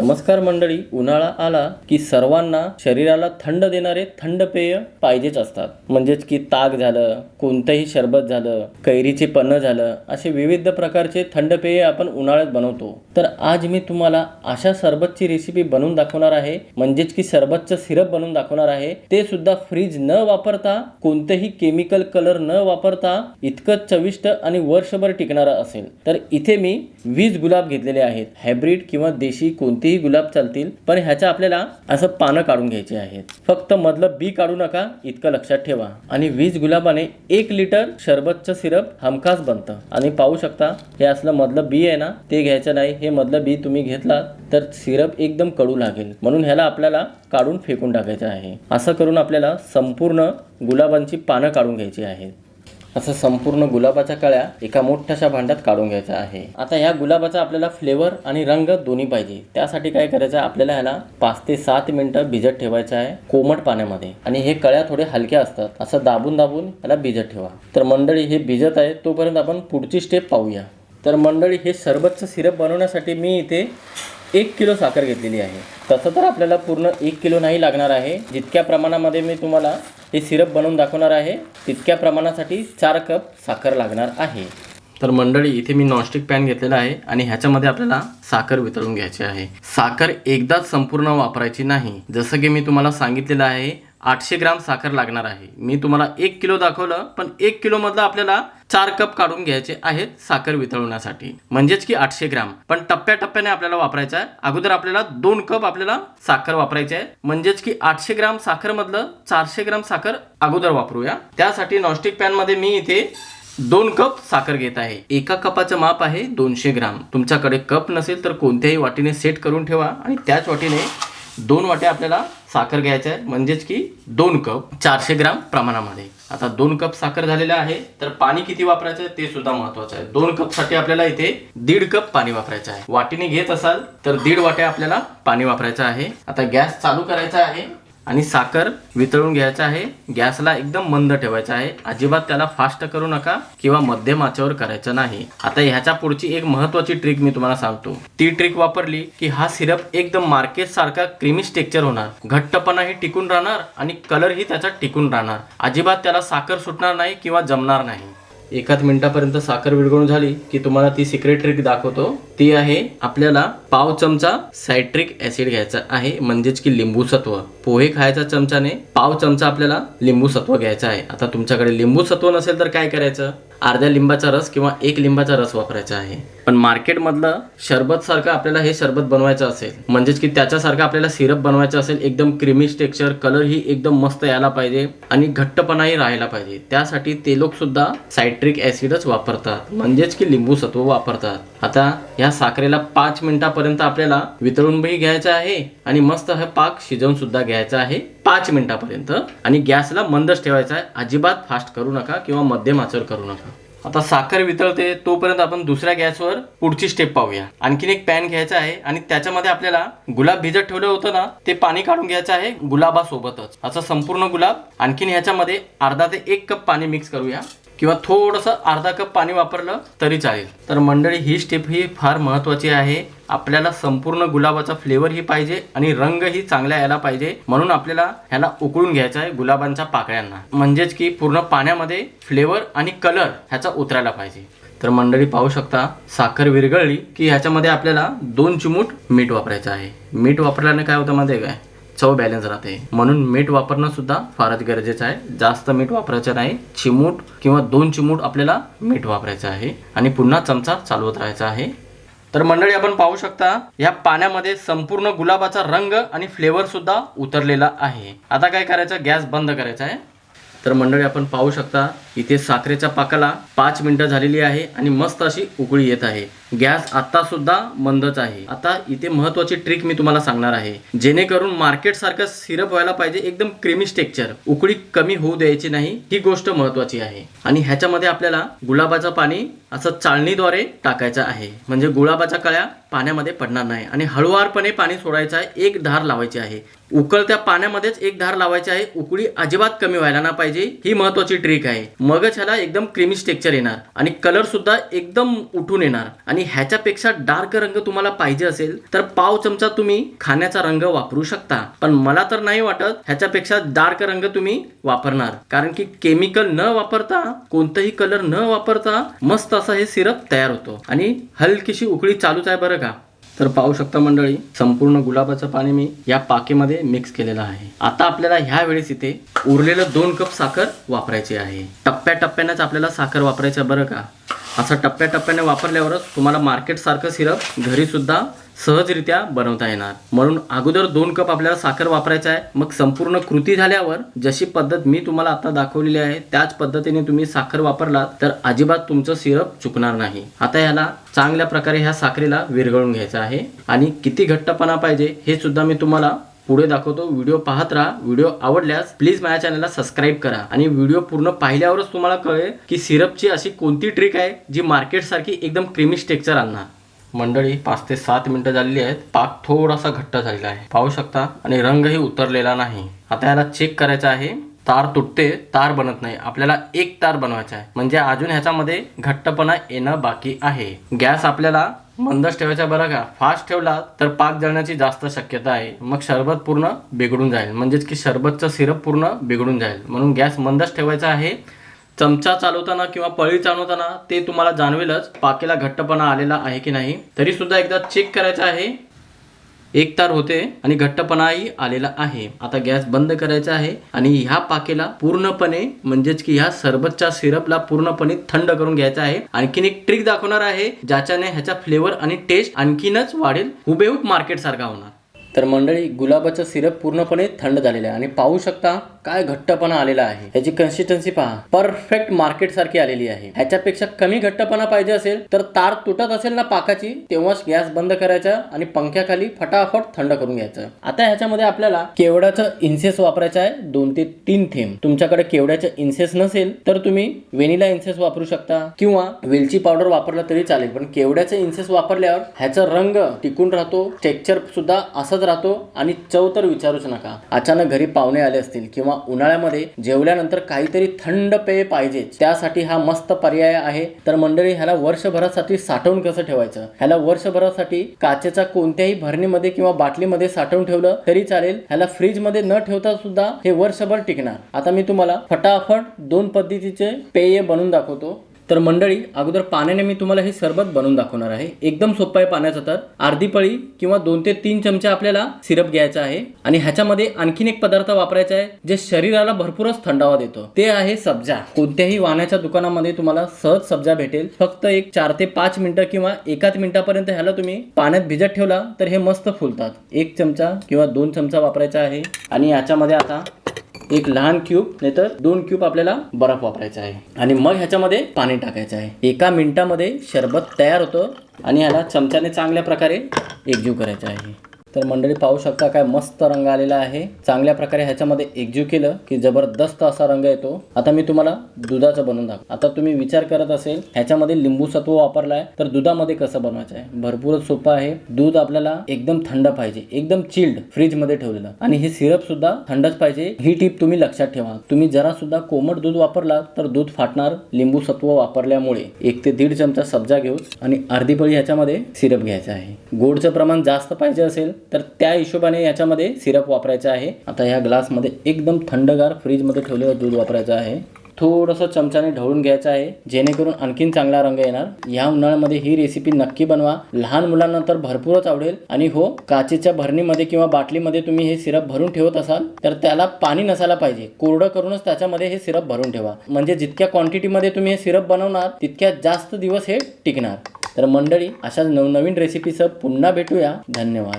नमस्कार मंडळी उन्हाळा आला की सर्वांना शरीराला थंड देणारे थंड पेय पाहिजेच असतात. म्हणजेच की ताक झालं कोणतंही शरबत झालं कैरीचे पन्न झालं असे विविध प्रकारचे थंड पेय आपण उन्हाळ्यात बनवतो. तर आज मी तुम्हाला अशा सरबतची रेसिपी बनवून दाखवणार आहे. म्हणजेच की सरबतचं सिरप बनवून दाखवणार आहे. ते सुद्धा फ्रीज न वापरता कोणतेही केमिकल कलर न वापरता इतकं चविष्ट आणि वर्षभर टिकणारं असेल. तर इथे मी वीस गुलाब घेतलेले आहेत. हायब्रिड किंवा देशी कितीही गुलाब चालतील पण ह्याच्या आपल्याला असं पानं काढून घ्यायचे आहेत. फक्त मधलं बी काढू नका इतकं लक्षात ठेवा. आणि वीस गुलाबाने एक लिटर शरबतचं सिरप हमखास बनतं. आणि पाहू शकता हे असलं मधलं बी आहे ना ते घ्यायचं नाही. हे मधलं बी तुम्ही घेतलात तर सिरप एकदम कडू लागेल. म्हणून ह्याला आपल्याला काढून फेकून टाकायचं आहे. असं करून आपल्याला संपूर्ण गुलाबांची पानं काढून घ्यायची आहेत. असं संपूर्ण गुलाबाच्या कळ्या एका मोठ्याशा भांड्यात काढून घ्यायचा आहे. आता या गुलाबाचा आपल्याला फ्लेवर आणि रंग दोन्ही पाहिजे. त्यासाठी काय करायचं आहे आपल्याला ह्याला पाच ते सात मिनिटं भिजत ठेवायचं आहे कोमट पाण्यामध्ये. आणि हे कळ्या थोडे हलक्या असतात. असं दाबून दाबून ह्याला भिजत ठेवा. तर मंडळी हे भिजत आहे तोपर्यंत आपण पुढची स्टेप पाहूया. तर मंडळी हे सरबतचं सिरप बनवण्यासाठी मी इथे एक किलो साखर घेतलेली आहे. तसं तर आपल्याला पूर्ण एक किलो नाही लागणार आहे. जितक्या प्रमाणामध्ये मी तुम्हाला हे सिरप बनवून दाखवणार आहे तितक्या प्रमाणासाठी चार कप साखर लागणार आहे. तर मंडळी इथे मी नॉनस्टिक पॅन घेतलेला आहे आणि ह्याच्यामध्ये आपल्याला साखर वितळून घ्यायची आहे. साखर एकदाच संपूर्ण वापरायची नाही. जसं की मी तुम्हाला सांगितलेलं आहे आठशे ग्राम साखर लागणार आहे. मी तुम्हाला एक किलो दाखवलं पण एक किलोमधलं आपल्याला चार कप काढून घ्यायचे आहेत साखर वितळवण्यासाठी. म्हणजेच की आठशे ग्राम. पण टप्प्याटप्प्याने आपल्याला वापरायचं आहे. अगोदर आपल्याला दोन कप आपल्याला साखर वापरायची आहे. म्हणजेच की आठशे ग्राम साखर मधलं चारशे ग्राम साखर अगोदर वापरूया. त्यासाठी नॉनस्टिक पॅनमध्ये मी इथे दोन कप साखर घेत आहे. एका कपाचं माप आहे दोनशे ग्राम. तुमच्याकडे कप नसेल तर कोणत्याही वाटीने सेट करून ठेवा आणि त्याच वाटीने दोन वाट्या आपल्याला साखर घ्यायचं आहे म्हणजेच की दोन कप चारशे ग्राम प्रमाणामध्ये. आता दोन कप साखर झालेला आहे तर पाणी किती वापरायचं आहे ते सुद्धा महत्वाचं आहे. दोन कपसाठी आपल्याला इथे दीड कप पाणी वापरायचं आहे. वाटीने घेत असाल तर दीड वाट्या आपल्याला पाणी वापरायचं आहे. आता गॅस चालू करायचा आहे. आणि साखर वितळून घ्यायचं आहे. गॅसला एकदम मंद ठेवायचा आहे. अजिबात त्याला फास्ट करू नका किंवा मध्यम आचेवर करायचं नाही. आता ह्याच्या पुढची एक महत्वाची ट्रिक मी तुम्हाला सांगतो. ती ट्रिक वापरली की हा सिरप एकदम मार्केट सारखा क्रीमी स्टेक्चर होणार. घट्टपणाही टिकून राहणार आणि कलरही त्याचा टिकून राहणार. अजिबात त्याला साखर सुटणार नाही किंवा जमणार नाही. एकाच मिनिटापर्यंत साखर विरघळून झाली की तुम्हाला ती सिक्रेट ट्रिक दाखवतो. ती आहे आपल्याला पाव चमचा सायट्रिक ऍसिड घ्यायचा आहे म्हणजेच की लिंबू सत्व. पोहे खायच्या चमचाने पाव चमचा आपल्याला लिंबू सत्व घ्यायचं आहे. आता तुमच्याकडे लिंबू सत्व नसेल तर काय करायचं? अर्ध्या लिंबाचा रस किंवा एक लिंबाचा रस वापरायचा आहे. पण मार्केटमधलं शरबत सारखं आपल्याला हे शरबत बनवायचं असेल म्हणजेच की त्याच्यासारखं आपल्याला सिरप बनवायचं असेल एकदम क्रिमी टेक्स्चर कलर ही एकदम मस्त यायला पाहिजे आणि घट्टपणाही राहायला पाहिजे. त्यासाठी ते लोकसुद्धा सायट्रिक ॲसिडच वापरतात. म्हणजेच की लिंबू सत्व वापरतात. आता या साखरेला पाच मिनिटापर्यंत आपल्याला वितळूनही घ्यायचं आहे आणि मस्त हे पाक शिजवून सुद्धा घ्यायचा आहे. पाच मिनिटापर्यंत. आणि गॅसला मंदच ठेवायचा आहे. अजिबात फास्ट करू नका किंवा मध्यम आचर करू नका. आता साखर वितळते तोपर्यंत आपण दुसऱ्या गॅसवर पुढची स्टेप पाहूया. आणखीन एक पॅन घ्यायचा आहे आणि त्याच्यामध्ये आपल्याला गुलाब भिजत ठेवलं होतं ना ते पाणी काढून घ्यायचं आहे गुलाबासोबतच. असं संपूर्ण गुलाब आणखीन ह्याच्यामध्ये अर्धा ते एक कप पाणी मिक्स करूया. किंवा थोडंसं अर्धा कप पाणी वापरलं तरी चालेल. तर मंडळी ही स्टेप ही फार महत्वाची आहे. आपल्याला संपूर्ण गुलाबाचा फ्लेवर ही पाहिजे आणि रंग ही चांगला यायला पाहिजे. म्हणून आपल्याला ह्याला उकळून घ्यायचा आहे गुलाबांच्या पाकळ्यांना. म्हणजेच की पूर्ण पाण्यामध्ये फ्लेवर आणि कलर ह्याचा उतरायला पाहिजे. तर मंडळी पाहू शकता साखर विरघळली की ह्याच्यामध्ये आपल्याला दोन चिमूट मीठ वापरायचं आहे. मीठ वापरल्याने काय होतं मध्ये काय? चव बॅलन्स राहते. म्हणून मीठ वापरणं सुद्धा फारच गरजेचं आहे. जास्त मीठ वापरायचं नाही. चिमूट किंवा दोन चिमूट आपल्याला मीठ वापरायचं आहे. आणि पुन्हा चमचा चालवत राहायचा आहे. तर मंडळी आपण पाहू शकता या पाण्यामध्ये संपूर्ण गुलाबाचा रंग आणि फ्लेवर सुद्धा उतरलेला आहे. आता काय करायचं? गॅस बंद करायचा आहे. तर मंडळी आपण पाहू शकता इथे साखरेच्या पाकाला पाच मिनिटं झालेली आहे आणि मस्त अशी उकळी येत आहे. गॅस आता सुद्धा मंदच आहे. आता इथे महत्वाची ट्रिक मी तुम्हाला सांगणार आहे. जेणेकरून मार्केट सारखं सिरप व्हायला पाहिजे एकदम क्रीमी टेक्चर उकळी कमी होऊ द्यायची नाही ही गोष्ट महत्वाची आहे. आणि ह्याच्यामध्ये आपल्याला गुलाबाचं पाणी असं चाळणीद्वारे टाकायचं आहे. म्हणजे गुलाबाच्या कळ्या पाण्यामध्ये पडणार नाही. आणि हळुवारपणे पाणी सोडायचं आहे एक धार लावायची आहे. उकळत्या पाण्यामध्येच एक धार लावायची आहे. उकळी अजिबात कमी व्हायला ना पाहिजे ही महत्वाची ट्रिक आहे. मगच ह्याला एकदम क्रीमी टेक्चर येणार. आणि कलर सुद्धा एकदम उठून येणार. आणि ह्याच्यापेक्षा डार्क रंग तुम्हाला पाहिजे असेल तर पाव चमचा तुम्ही खाण्याचा रंग वापरू शकता. पण मला तर नाही वाटत ह्याच्यापेक्षा डार्क रंग तुम्ही वापरणार. कारण की केमिकल न वापरता कोणताही कलर न वापरता मस्त असा हे सिरप तयार होतो. आणि हलकीशी उकळी चालूच आहे बरं का. तर पाहू शकता मंडळी संपूर्ण गुलाबाचं पाणी मी या पाकेमध्ये मिक्स केलेलं आहे. आता आपल्याला ह्या वेळेस इथे उरलेलं दोन कप साखर वापरायची आहे. टप्प्याटप्प्यानेच आपल्याला साखर वापरायचं आहे बरं का? असं टप्प्याटप्प्याने वापरल्यावरच तुम्हाला मार्केटसारखं सिरप घरी सुद्धा सहजरित्या बनवता येणार. म्हणून अगोदर दोन कप आपल्याला साखर वापरायचा आहे. मग संपूर्ण कृती झाल्यावर जशी पद्धत मी तुम्हाला आता दाखवलेली आहे त्याच पद्धतीने तुम्ही साखर वापरलात तर अजिबात तुमचं सिरप चुकणार नाही. आता ह्याला चांगल्या प्रकारे ह्या साखरेला विरघळून घ्यायचं आहे. आणि किती घट्टपणा पाहिजे हे सुद्धा मी तुम्हाला पुढे दाखवतो. व्हिडिओ पाहत राहा. व्हिडिओ आवडल्यास प्लीज माझ्या चॅनलला सबस्क्राईब करा. आणि व्हिडिओ पूर्ण पाहिल्यावरच तुम्हाला कळेल की सिरपची अशी कोणती ट्रिक आहे जी मार्केटसारखी एकदम क्रिमी स्टेक्चर आणणार. मंडळी पाच ते सात मिनिटं झालेली आहेत. पाक थोडासा घट्ट झालेला आहे. पाहू शकता आणि रंगही उतरलेला नाही. आता याला चेक करायचा आहे. तार तुटते तार बनत नाही. आपल्याला एक तार बनवायचा आहे. म्हणजे अजून ह्याच्यामध्ये घट्टपणा येणं बाकी आहे. गॅस आपल्याला मंदच ठेवायचा बरं का. फास्ट ठेवला तर पाक जळण्याची जास्त शक्यता आहे. मग सरबत पूर्ण बिघडून जाईल. म्हणजेच की सरबतचं सिरप पूर्ण बिघडून जाईल. म्हणून गॅस मंदच ठेवायचा आहे. चमचा चालवताना किंवा पळी चालवताना ते तुम्हाला जाणवेलच पाकेला घट्टपणा आलेला आहे की नाही. तरी सुद्धा एकदा चेक करायचं आहे. एक तार होते आणि घट्टपणाही आलेला आहे. आता गॅस बंद करायचा आहे आणि ह्या पाकेला पूर्णपणे म्हणजेच की ह्या सरबतच्या सिरपला पूर्णपणे थंड करून घ्यायचा आहे. आणखीन एक ट्रिक दाखवणार आहे ज्याच्याने ह्याचा फ्लेवर आणि टेस्ट आणखीनच वाढेल. हुबेहूब मार्केट सारखा होणार. तर मंडळी गुलाबाचं सिरप पूर्णपणे थंड झालेलं आहे. आणि पाहू शकता काय घट्टपणा आलेला आहे. ह्याची कन्सिस्टन्सी पहा. परफेक्ट मार्केट सारखी आलेली आहे. ह्याच्यापेक्षा कमी घट्टपणा पाहिजे असेल तर तार तुटत असेल ना पाकाची तेव्हाच गॅस बंद करायचा आणि पंख्याखाली फटाफट थंड करून घ्यायचं. आता ह्याच्यामध्ये आपल्याला केवड्याचं इन्सेस वापरायचं आहे? दोन ते तीन थेंब. तुमच्याकडे केवड्याचं इन्सेस नसेल तर तुम्ही व्हेनिला इन्सेस वापरू शकता. किंवा वेलची पावडर वापरला तरी चालेल पण केवड्याचं इन्सेस वापरल्यावर ह्याचा रंग टिकून राहतो. टेक्चर सुद्धा तसाच राहतो आणि चव तर विचारूच नका. अचानक घरी पाहुणे आले असतील किंवा उन्हाळ्यामध्ये जेवल्यानंतर काहीतरी थंड पेय पाहिजेच त्यासाठी हा मस्त पर्याय आहे. तर मंडळी ह्याला वर्षभरासाठी साठवून कसं ठेवायचं? ह्याला वर्षभरासाठी काचेच्या कोणत्याही भरणीमध्ये किंवा बाटलीमध्ये साठवून ठेवलं तरी चालेल. ह्याला फ्रीजमध्ये न ठेवता सुद्धा हे वर्षभर टिकणार. आता मी तुम्हाला फटाफट दोन पद्धतीचे पेय बनवून दाखवतो. तर मंडळी अगोदर पाण्याने मी तुम्हाला हे सरबत बनवून दाखवणार आहे. एकदम सोपं आहे पाण्याचं तर. अर्धी पळी किंवा दोन ते तीन चमचे आपल्याला सिरप घ्यायचा आहे आणि ह्याच्यामध्ये आणखीन एक पदार्थ वापरायचा आहे जे शरीराला भरपूरच थंडावा देतो. ते आहे सब्जा. कोणत्याही वाहनाच्या दुकानामध्ये तुम्हाला सहज सब्जा भेटेल. फक्त एक चार ते पाच मिनिटं किंवा एकाच मिनिटापर्यंत ह्याला तुम्ही पाण्यात भिजत ठेवला तर हे मस्त फुलतात. एक चमचा किंवा दोन चमचा वापरायचा आहे. आणि याच्यामध्ये आता एक लहान क्यूब नाहीतर दोन क्यूब आपल्याला बर्फ वापरायचा आहे. आणि मग ह्याच्यामध्ये पाणी टाकायचं आहे. एका मिनिटामध्ये शरबत तयार होतं आणि ह्याला चमच्याने चांगल्या प्रकारे एकजीव करायचं आहे. तर मंडळी पाहू शकता काय मस्त रंग आलेला आहे. चांगल्या प्रकारे ह्याच्यामध्ये एकजीव केलं की जबरदस्त असा रंग येतो. आता मी तुम्हाला दुधाचं बनवून दाखव आता तुम्ही विचार करत असेल ह्याच्यामध्ये लिंबू सत्व वापरलाय तर दुधामध्ये कसं बनवायचं आहे? भरपूरच सोपं आहे. दूध आपल्याला एकदम थंड पाहिजे एकदम चिल्ड फ्रीजमध्ये ठेवलेलं. आणि हे सिरप सुद्धा थंडच पाहिजे. ही टीप तुम्ही लक्षात ठेवा. तुम्ही जरा सुद्धा कोमट दूध वापरला तर दूध फाटणार लिंबू सत्व वापरल्यामुळे. एक ते दीड चमचा सब्जा घेऊ आणि अर्धी पळी ह्याच्यामध्ये सिरप घ्यायचा आहे. गोडचं प्रमाण जास्त पाहिजे असेल तर त्या हिशोबाने याच्यामध्ये सिरप वापरायचा आहे. आता ह्या ग्लासमध्ये एकदम थंडगार फ्रीजमध्ये ठेवलेलं दूध वापरायचं आहे. थोडंसं चमच्याने ढवळून घ्यायचं आहे जेणेकरून आणखीन चांगला रंग येणार. या उन्हाळ्यामध्ये ही रेसिपी नक्की बनवा. लहान मुलांना तर भरपूरच आवडेल. आणि हो काचेच्या भरणीमध्ये किंवा बाटलीमध्ये तुम्ही हे सिरप भरून ठेवत असाल तर त्याला पाणी नसायला पाहिजे. कोरडं करूनच त्याच्यामध्ये हे सिरप भरून ठेवा. म्हणजे जितक्या क्वांटिटीमध्ये तुम्ही हे सिरप बनवणार तितक्या जास्त दिवस हे टिकणार. तर मंडळी अशाच नवनवीन रेसिपीसह पुन्हा भेटूया. धन्यवाद.